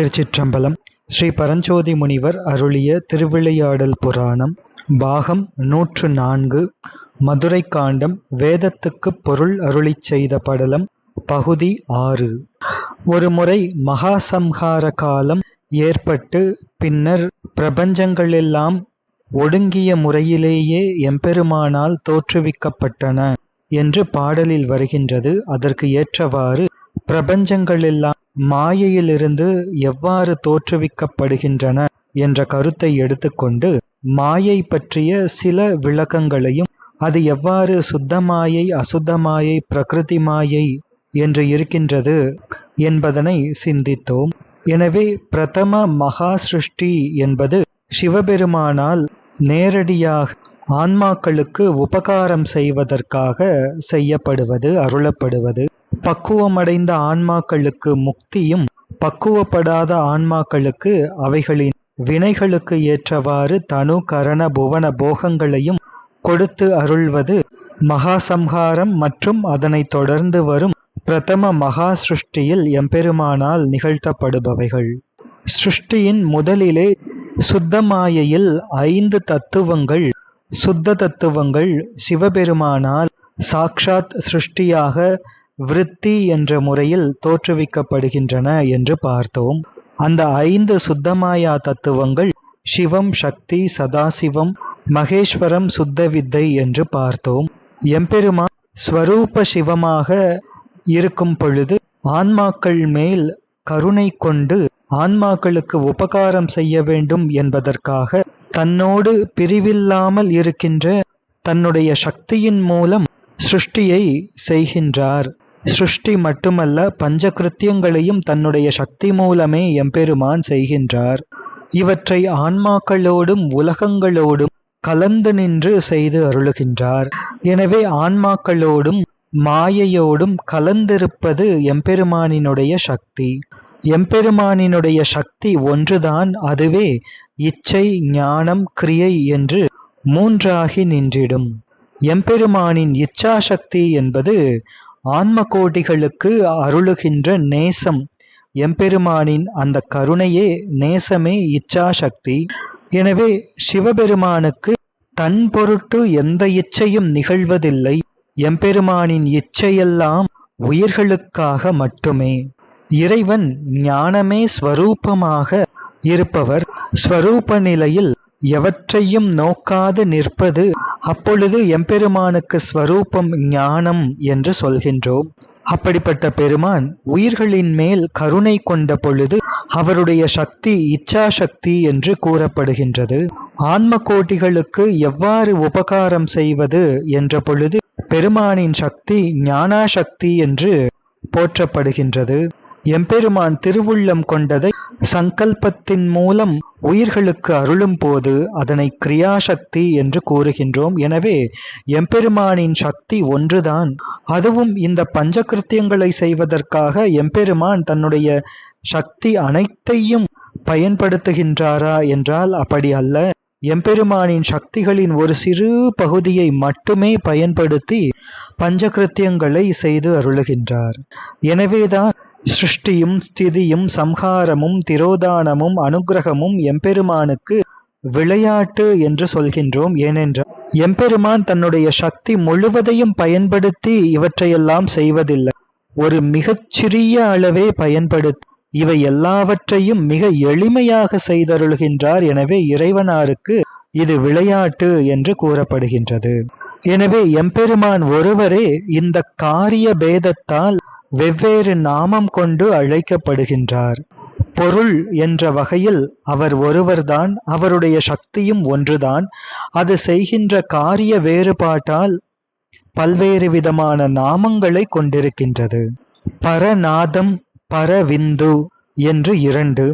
திருச்சிற்றம்பலம். ஸ்ரீ பரஞ்சோதி முனிவர் அருளிய திருவிளையாடல் புராணம் பாகம் நூற்று நான்கு மதுரை காண்டம் வேதத்துக்கு பொருள் அருளிச் செய்த படலம் பகுதி ஆறு. ஒருமுறை மகாசம்ஹார காலம் ஏற்பட்டு பின்னர் பிரபஞ்சங்களெல்லாம் ஒடுங்கிய முறையிலேயே எம்பெருமானால் தோற்றுவிக்கப்பட்டன என்று பாடலில் வருகின்றது. அதற்கு ஏற்றவாறு பிரபஞ்சங்களெல்லாம் மாயையிலிருந்து எவ்வாறு தோற்றுவிக்கப்படுகின்றன என்ற கருத்தை எடுத்துக்கொண்டு மாயை பற்றிய சில விளக்கங்களையும் அது எவ்வாறு சுத்தமாயை அசுத்தமாயை பிரகிருதி மாயை என்று இருக்கின்றது என்பதனை சிந்தித்தோம். எனவே பிரதம மகா சிருஷ்டி என்பது சிவபெருமானால் நேரடியாக ஆன்மாக்களுக்கு உபகாரம் செய்வதற்காக செய்யப்படுவது அருளப்படுவது. பக்குவமடைந்த ஆன்மாக்களுக்கு முக்தியும் பக்குவப்படாத ஆன்மாக்களுக்கு அவைகளின் வினைகளுக்கு ஏற்றவாறு தனு கரண புவன போகங்களையும் கொடுத்து அருள்வது மகாசம்ஹாரம் மற்றும் அதனைத் தொடர்ந்து வரும் பிரதம மகா சிருஷ்டியில் எம்பெருமானால் நிகழ்த்தப்படுபவைகள். சிருஷ்டியின் முதலிலே சுத்தமாயையில் ஐந்து தத்துவங்கள் சுத்த தத்துவங்கள் சிவபெருமானால் சாக்ஷாத் சிருஷ்டியாக விருத்தி என்ற முறையில் தோற்றுவிக்கப்படுகின்றன என்று பார்த்தோம். அந்த ஐந்து சுத்தமாயா தத்துவங்கள் சிவம் சக்தி சதாசிவம் மகேஸ்வரம் சுத்த வித்தை என்று பார்த்தோம். எம்பெருமா ஸ்வரூப சிவமாக இருக்கும் பொழுது ஆன்மாக்கள் மேல் கருணை கொண்டு ஆன்மாக்களுக்கு உபகாரம் செய்ய வேண்டும் என்பதற்காக தன்னோடு பிரிவில்லாமல் இருக்கின்ற தன்னுடைய சக்தியின் மூலம் சிருஷ்டியை செய்கின்றார். சிருஷ்டி மட்டுமல்ல பஞ்சகிருத்தியங்களையும் தன்னுடைய சக்தி மூலமே எம்பெருமான் செய்கின்றார். இவற்றை ஆன்மாக்களோடும் உலகங்களோடும் கலந்து நின்று செய்து அருளுகின்றார். எனவே ஆன்மாக்களோடும் மாயையோடும் கலந்திருப்பது எம்பெருமானினுடைய சக்தி. எம்பெருமானினுடைய சக்தி ஒன்றுதான் அதுவே இச்சை ஞானம் கிரியை என்று மூன்றாகி நின்றிடும். எம்பெருமானின் இச்சாசக்தி என்பது ஆன்ம கோடிகளுக்கு அருளுகின்ற நேசம். எம்பெருமானின் அந்த கருணையே நேசமே இச்சாசக்தி. எனவே சிவபெருமானுக்கு தன் பொருட்டு எந்த இச்சையும் நிகழ்வதில்லை. எம்பெருமானின் இச்சையெல்லாம் உயிர்களுக்காக மட்டுமே. இறைவன் ஞானமே ஸ்வரூபமாக இருப்பவர். ஸ்வரூப நிலையில் எவற்றையும் நோக்காது நிற்பது அப்பொழுது எம்பெருமானுக்கு ஸ்வரூபம் ஞானம் என்று சொல்கின்றோம். அப்படிப்பட்ட பெருமான் உயிர்களின் மேல் கருணை கொண்ட பொழுது அவருடைய சக்தி இச்சாசக்தி என்று கூறப்படுகின்றது. ஆன்ம கோட்டிகளுக்கு எவ்வாறு உபகாரம் செய்வது என்ற பொழுது பெருமானின் சக்தி ஞானாசக்தி என்று போற்றப்படுகின்றது. எம்பெருமான் திருவுள்ளம் கொண்டதை சங்கல்பத்தின் மூலம் உயிர்களுக்கு அருளும் போது அதனை கிரியாசக்தி என்று கூறுகின்றோம். எனவே எம்பெருமானின் சக்தி ஒன்றுதான். அதுவும் இந்த பஞ்சகிருத்தியங்களை செய்வதற்காக எம்பெருமான் தன்னுடைய சக்தி அனைத்தையும் பயன்படுத்துகின்றாரா என்றால் அப்படி அல்ல. எம்பெருமானின் சக்திகளின் ஒரு சிறு பகுதியை மட்டுமே பயன்படுத்தி பஞ்சகிருத்தியங்களை செய்து அருளுகின்றார். எனவேதான் சிருஷ்டியும் ஸ்திதியும் சம்ஹாரமும் திரோதானமும் அனுகிரகமும் எம்பெருமானுக்கு விளையாட்டு என்று சொல்கின்றோம். ஏனென்றால் எம்பெருமான் தன்னுடைய சக்தி முழுவதையும் பயன்படுத்தி இவற்றையெல்லாம் செய்வதில்லை. ஒரு மிகச்சிறிய அளவே பயன்படுத்தி இவை எல்லாவற்றையும் மிக எளிமையாக செய்தருள்கின்றார். எனவே இறைவனாருக்கு இது விளையாட்டு என்று கூறப்படுகின்றது. எனவே எம்பெருமான் ஒருவரே இந்த காரிய பேதத்தால் வெவ்வேறு நாமம் கொண்டு அழைக்கப்படுகின்றார். பொருள் என்ற வகையில் அவர் ஒருவர்தான் அவருடைய சக்தியும் ஒன்றுதான். அது செய்கின்ற காரிய வேறுபாட்டால் பல்வேறு விதமான நாமங்களை கொண்டிருக்கின்றது. பரநாதம் பரவிந்து என்று இரண்டு.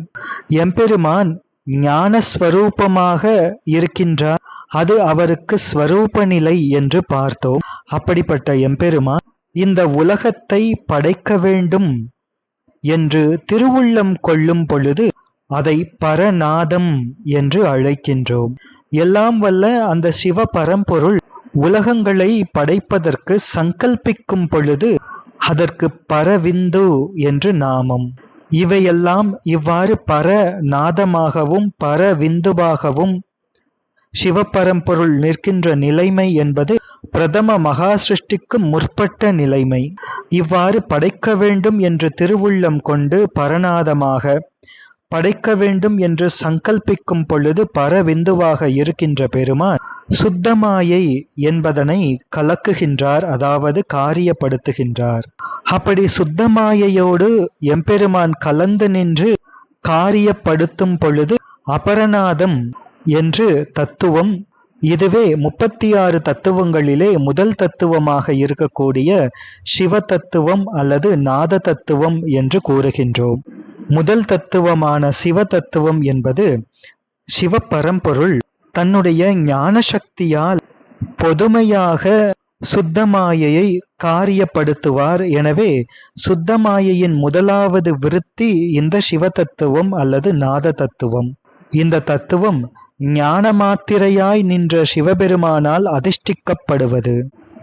எம்பெருமான் ஞானஸ்வரூபமாக இருக்கின்றார். அது அவருக்கு ஸ்வரூப நிலை என்று பார்த்தோம். அப்படிப்பட்ட எம்பெருமான் இந்த உலகத்தை படைக்க வேண்டும் என்று திருவுள்ளம் கொள்ளும் பொழுது அதை பரநாதம் என்று அழைக்கின்றோம். எல்லாம் வல்ல அந்த சிவ பரம்பொருள் உலகங்களை படைப்பதற்கு சங்கல்பிக்கும் பொழுது அதற்கு பரவிந்து என்று நாமம். இவையெல்லாம் இவ்வாறு பர நாதமாகவும் சிவபரம்பொருள் நிற்கின்ற நிலைமை என்பது பிரதம மகா சிருஷ்டிக்கு முற்பட்ட நிலைமை. இவ்வாறு படைக்க வேண்டும் என்று திருவுள்ளம் கொண்டு பரநாதமாக படைக்க வேண்டும் என்று சங்கல்பிக்கும் பொழுது பரவிந்துவாக இருக்கின்ற பெருமான் சுத்தமாயை என்பதனை கலக்குகின்றார் அதாவது காரியப்படுத்துகின்றார். அப்படி சுத்தமாயையோடு எம்பெருமான் கலந்து நின்று காரியப்படுத்தும் பொழுது அபரநாதம் என்று தத்துவம் இதுவே முப்பத்தி ஆறு தத்துவங்களிலே முதல் தத்துவமாக இருக்கக்கூடிய சிவ தத்துவம் அல்லது நாத தத்துவம் என்று கூறுகின்றோம். முதல் தத்துவமான சிவ தத்துவம் என்பது சிவ பரம்பொருள் தன்னுடைய ஞான சக்தியால் பொதுமையாக சுத்தமாயையை காரியப்படுத்துவார். எனவே சுத்தமாயையின் முதலாவது விருத்தி இந்த சிவ தத்துவம் அல்லது நாத தத்துவம் இந்த தத்துவம் ஞான மாத்திரையாய் நின்ற சிவபெருமானால் அதிஷ்டிக்கப்படுவது.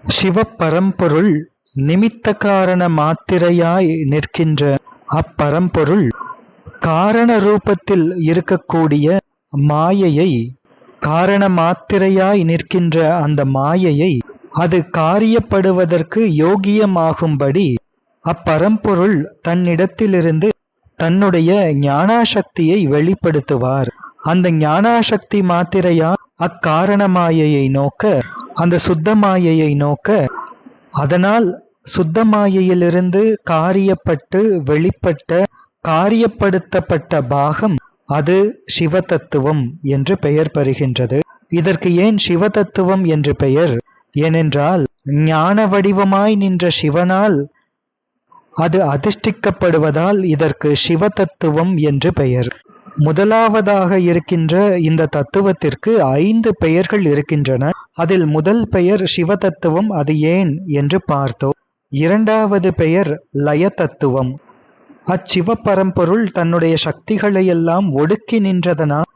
சிவப்பரம்பொருள் நிமித்த காரண மாத்திரையாய் நிற்கின்ற அப்பரம்பொருள் காரண ரூபத்தில் இருக்கக்கூடிய மாயையை காரண மாத்திரையாய் நிற்கின்ற அந்த மாயையை அது காரியப்படுவதற்கு யோகியமாகும்படி அப்பரம்பொருள் தன்னிடத்திலிருந்து தன்னுடைய ஞானாசக்தியை வெளிப்படுத்துவார். அந்த ஞானாசக்தி மாத்திரையா? அக்காரணமாயையை நோக்க அந்த சுத்த மாயையை நோக்க அதனால் சுத்த மாயையிலிருந்து காரியப்பட்டு வெளிப்பட்ட காரியப்படுத்தப்பட்ட பாகம் அது சிவதத்துவம் என்று பெயர் பெறுகின்றது. இதற்கு ஏன் சிவதத்துவம் என்று பெயர்? ஏனென்றால் ஞான வடிவமாய் நின்ற சிவனால் அது அதிஷ்டிக்கப்படுவதால் இதற்கு சிவதத்துவம் என்று பெயர். முதலாவதாக இருக்கின்ற இந்த தத்துவத்திற்கு ஐந்து பெயர்கள் இருக்கின்றன. அதில் முதல் பெயர் சிவதத்துவம் அது ஏன் என்று பார்த்தோம். இரண்டாவது பெயர் லய தத்துவம் அச்சிவ பரம்பொருள் தன்னுடைய சக்திகளை எல்லாம் ஒடுக்கி நின்றதனால்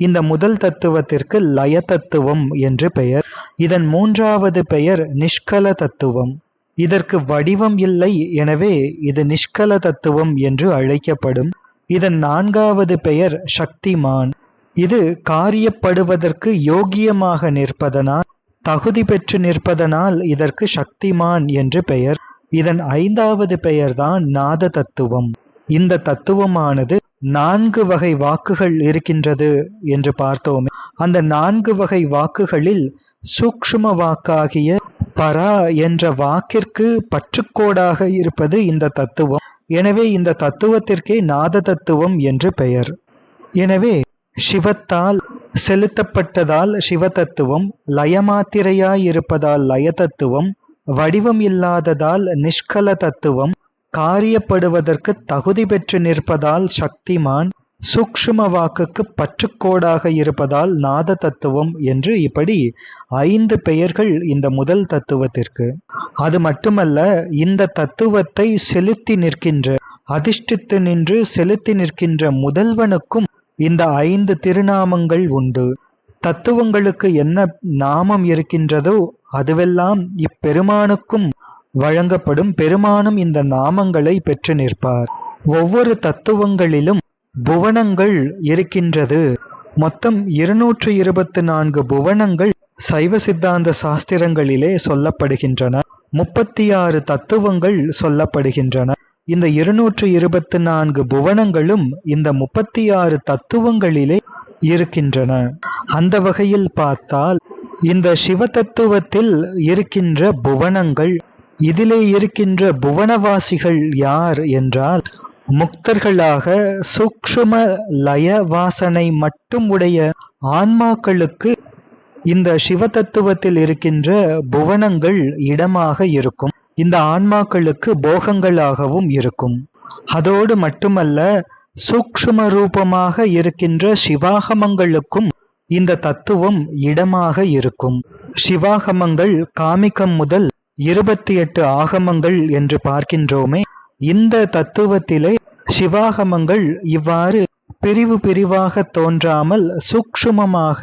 இந்த முதல் தத்துவத்திற்கு லய தத்துவம் என்று பெயர். இதன் மூன்றாவது பெயர் நிஷ்கல தத்துவம் இதற்கு வடிவம் இல்லை எனவே இது நிஷ்கல தத்துவம் என்று அழைக்கப்படும். இதன் நான்காவது பெயர் சக்திமான். இது காரியப்படுவதற்கு யோகியமாக நிற்பதனால் தகுதி பெற்று நிற்பதனால் இதற்கு சக்திமான் என்று பெயர். இதன் ஐந்தாவது பெயர்தான் நாத தத்துவம் இந்த தத்துவமானது நான்கு வகை வாக்குகள் இருக்கின்றது என்று பார்த்தோமே. அந்த நான்கு வகை வாக்குகளில் சூக்ஷ்ம வாக்காகிய பரா என்ற வாக்கிற்கு பற்றுக்கோடாக இருப்பது இந்த தத்துவம். எனவே இந்த தத்துவத்திற்கே நாத தத்துவம் என்று பெயர். எனவே சிவத்தால் செலுத்தப்பட்டதால் சிவதத்துவம் லயமாத்திரையாயிருப்பதால் லய தத்துவம் வடிவம் இல்லாததால் நிஷ்கல தத்துவம் காரியப்படுவதற்கு தகுதி பெற்று நிற்பதால் சக்திமான் சூக்ஷ்ம வாக்குக்கு பற்றுக்கோடாக இருப்பதால் நாத தத்துவம் என்று இப்படி ஐந்து பெயர்கள் இந்த முதல் தத்துவத்திற்கு. அது மட்டுமல்ல இந்த தத்துவத்தை செலுத்தி நிற்கின்ற அதிர்ஷ்டித்து நின்று செலுத்தி நிற்கின்ற முதல்வனுக்கும் இந்த ஐந்து திருநாமங்கள் உண்டு. தத்துவங்களுக்கு என்ன நாமம் இருக்கின்றதோ அதுவெல்லாம் இப்பெருமானுக்கும் வழங்கப்படும். பெருமானும் இந்த நாமங்களை பெற்று நிற்பார். ஒவ்வொரு தத்துவங்களிலும் புவனங்கள் இருக்கின்றது. மொத்தம் இருநூற்று இருபத்தி நான்கு புவனங்கள் சைவ சித்தாந்த சாஸ்திரங்களிலே சொல்லப்படுகின்றன. முப்பத்தி ஆறு தத்துவங்கள் சொல்லப்படுகின்றன. இந்த இருநூற்று இருபத்தி நான்கு புவனங்களும் இந்த முப்பத்தி ஆறு தத்துவங்களிலே இருக்கின்றன. அந்த வகையில் பார்த்தால் இந்த சிவ தத்துவத்தில் இருக்கின்ற புவனங்கள் இதிலே இருக்கின்ற புவனவாசிகள் யார் என்றால் முக்தர்களாக சூக்ஷ்ம லய வாசனை மட்டும் உடைய ஆன்மாக்களுக்கு இந்த சிவ தத்துவத்தில் இருக்கின்ற புவனங்கள் இடமாக இருக்கும். இந்த ஆன்மாக்களுக்கு போகங்களாகவும் இருக்கும். அதோடு மட்டுமல்ல சூக்ஷ்ம ரூபமாக இருக்கின்ற சிவாகமங்களுக்கும் இந்த தத்துவம் இடமாக இருக்கும். சிவாகமங்கள் காமிக்கம் முதல் இருபத்தி எட்டு ஆகமங்கள் என்று பார்க்கின்றோமே இந்த தத்துவத்திலே சிவாகமங்கள் இவ்வாறு பிரிவு பிரிவாக தோன்றாமல் சூக்ஷ்மமாக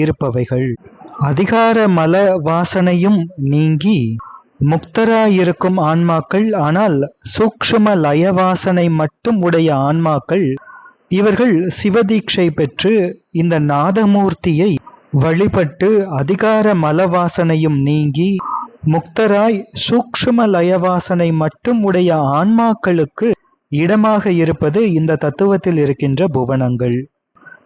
இருப்பவைகள். அதிகார மல வாசனையும் நீங்கி முக்தராயிருக்கும் ஆன்மாக்கள் ஆனால் சூக்ஷ்ம லயவாசனை மட்டும் உடைய ஆன்மாக்கள். இவர்கள் சிவதீட்சை பெற்று இந்த நாதமூர்த்தியை வழிபட்டு அதிகார மலவாசனையும் நீங்கி முக்தராய் சூக்ஷ்ம லயவாசனை மட்டும் உடைய ஆன்மாக்களுக்கு இடமாக இருப்பது இந்த தத்துவத்தில் இருக்கின்ற புவனங்கள்.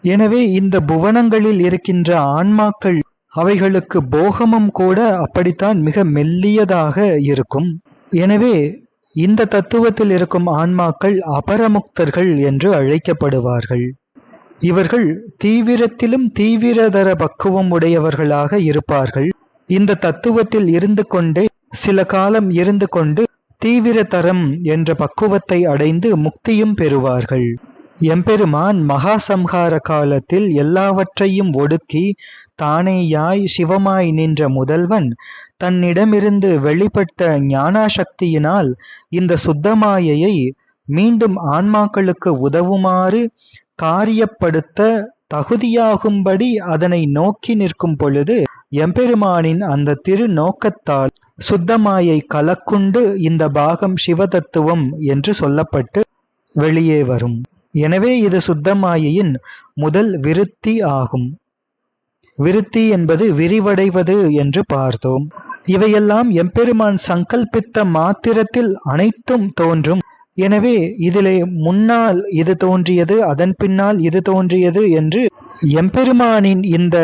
எனவே இந்த புவனங்களில் இருக்கின்ற ஆன்மாக்கள் அவைகளுக்கு போகமும் கூட அப்படித்தான் மிக மெல்லியதாக இருக்கும். எனவே இந்த தத்துவத்தில் இருக்கும் ஆன்மாக்கள் அபரமுக்தர்கள் என்று அழைக்கப்படுவார்கள். இவர்கள் தீவிரத்திலும் தீவிரதர பக்குவம் உடையவர்களாக இருப்பார்கள். இந்த தத்துவத்தில் இருந்து கொண்டே சில காலம் இருந்து கொண்டு தீவிரதரம் என்ற பக்குவத்தை அடைந்து முக்தியும் பெறுவார்கள். எம்பெருமான் மகாசம்ஹார காலத்தில் எல்லாவற்றையும் ஒடுக்கி தானேயாய் சிவமாய் நின்ற முதல்வன் தன்னிடமிருந்து வெளிப்பட்ட ஞானாசக்தியினால் இந்த சுத்தமாயையை மீண்டும் ஆன்மாக்களுக்கு உதவுமாறு காரியப்படுத்த தகுதியாகும்படி அதனை நோக்கி நிற்கும் பொழுது எம்பெருமானின் அந்த திரு நோக்கத்தால் சுத்தமாயை கலக்குண்டு இந்த பாகம் சிவதத்துவம் என்று சொல்லப்பட்டு வெளியே வரும். எனவே இது சுத்தமாயையின் முதல் விருத்தி ஆகும். விருத்தி என்பது விரிவடைவது என்று பார்த்தோம். இவையெல்லாம் எம்பெருமான் சங்கல்பித்த மாத்திரத்தில் அனைத்தும் தோன்றும். எனவே இதிலே முன்னால் இது தோன்றியது அதன் பின்னால் இது தோன்றியது என்று எம்பெருமானின் இந்த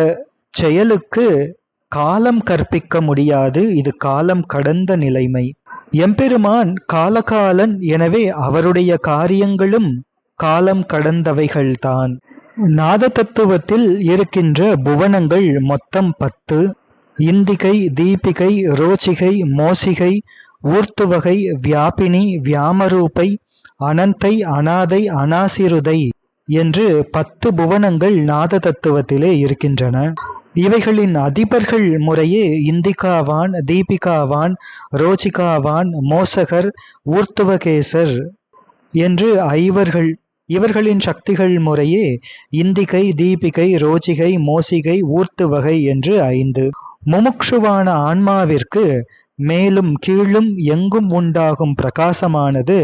செயலுக்கு காலம் கற்பிக்க முடியாது இது காலம் கடந்த நிலைமை. எம்பெருமான் காலகாலன் எனவே அவருடைய காரியங்களும் காலம் கடந்தவைகள்தான் நாத தத்துவத்தில் இருக்கின்ற புவனங்கள் மொத்தம் பத்து. இந்திகை தீபிகை ரோச்சிகை மோசிகை ஊர்த்துவகை வியாபினி வியாமரூபை அனந்தை அனாதை அனாசிருதை என்று பத்து புவனங்கள் நாத தத்துவத்திலே இருக்கின்றன. இவைகளின் அதிபர்கள் முறையே இந்திகாவான் தீபிகாவான் ரோஜிகாவான் மோசகர் ஊர்த்துவகேசர் என்று ஐவர்கள் இவர்களின் சக்திகள் முறையே இந்திகை தீபிகை ரோஜிகை மோசிகை ஊர்த்துவகை என்று ஐந்து. முமுக்ஷுவான ஆன்மாவிற்கு மேலும் கீழும் எங்கும் உண்டாகும் பிரகாசமானது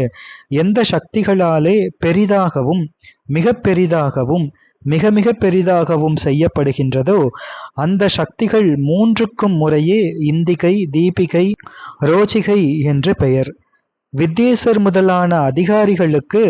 எந்த சக்திகளாலே பெரிதாகவும் மிக பெரிதாகவும் மிக மிக பெரிதாகவும் செய்யப்படுகின்றதோ அந்த சக்திகள் மூன்றுக்கும் முறையே இந்திகை தீபிகை ரோச்சிகை என்று பெயர். வித்யேசர் முதலான அதிகாரிகளுக்கு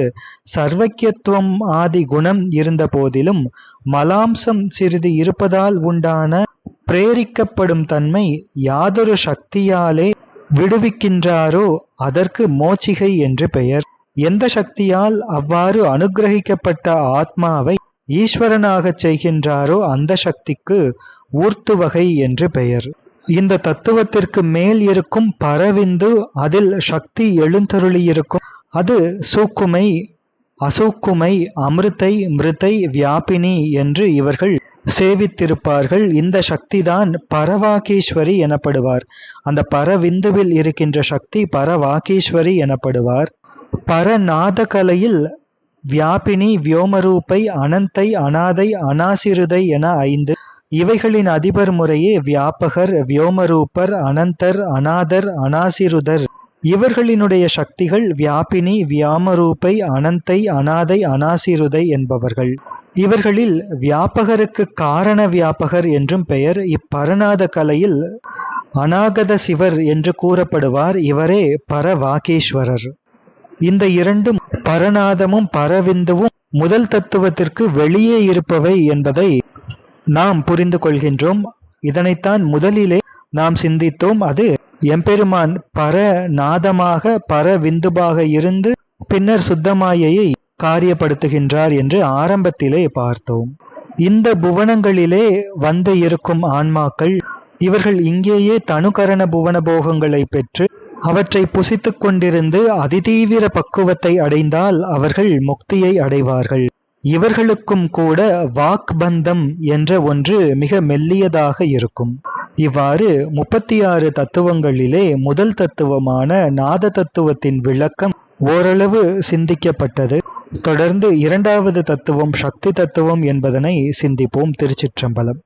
சர்வக்கியத்துவம் ஆதி குணம் இருந்த போதிலும் மலாம்சம் சிறிது இருப்பதால் உண்டான பிரேரிக்கப்படும் தன்மை யாதொரு சக்தியாலே விடுவிக்கின்றாரோ அதற்கு மோச்சிகை என்று பெயர். எந்த சக்தியால் அவ்வாறு அனுகிரகிக்கப்பட்ட ஆத்மாவை ஈஸ்வரனாகச் செய்கின்றாரோ அந்த சக்திக்கு ஊர்த்துவகை என்று பெயர். இந்த தத்துவத்திற்கு மேல் இருக்கும் பரவிந்து அதில் சக்தி எழுந்தருளியிருக்கும். அது சூக்குமை அசூக்குமை அமிர்தை மிருத்தை வியாபினி என்று இவர்கள் சேவித்திருப்பார்கள். இந்த சக்திதான் பரவாகீஸ்வரி எனப்படுவார். அந்த பரவிந்துவில் இருக்கின்ற சக்தி பரவாகீஸ்வரி எனப்படுவார். பரநாத கலையில் வியாபினி வியோமரூபை அனந்தை அனாதை அனாசிருதை என ஐந்து. இவைகளின் அதிபர் முறையே வியாபகர் வியோமரூபர் அனந்தர் அனாதர் அனாசிருதர். இவர்களினுடைய சக்திகள் வியாபினி வியாமரூபை அனந்தை அனாதை அனாசிருதை என்பவர்கள். இவர்களில் வியாபகருக்கு காரண வியாபகர் என்றும் பெயர். இப்பரநாத கலையில் அநாகத சிவர் என்று கூறப்படுவார். இவரே பரவாகேஸ்வரர். இந்த இரண்டும் பரநாதமும் பரவிந்துவும் முதல் தத்துவத்திற்கு வெளியே இருப்பவை என்பதை நாம் புரிந்து கொள்கின்றோம். இதனைத்தான் முதலிலே நாம் சிந்தித்தோம். அது எம்பெருமான் பர நாதமாக பர விந்துபாக இருந்து பின்னர் சுத்தமாயையை காரியப்படுத்துகின்றார் என்று ஆரம்பத்திலே பார்த்தோம். இந்த புவனங்களிலே வந்து இருக்கும் ஆன்மாக்கள் இவர்கள் இங்கேயே தனுகரண புவன போகங்களை பெற்று அவற்றை புசித்துக் கொண்டிருந்து அதிதீவிர பக்குவத்தை அடைந்தால் அவர்கள் முக்தியை அடைவார்கள். இவர்களுக்கும் கூட வாக்பந்தம் என்ற ஒன்று மிக மெல்லியதாக இருக்கும். இவ்வாறு முப்பத்தி ஆறு தத்துவங்களிலே முதல் தத்துவமான நாத தத்துவத்தின் விளக்கம் ஓரளவு சிந்திக்கப்பட்டது. தொடர்ந்து இரண்டாவது தத்துவம் சக்தி தத்துவம் என்பதனை சிந்திப்போம் திருச்சிற்றம்பலம்.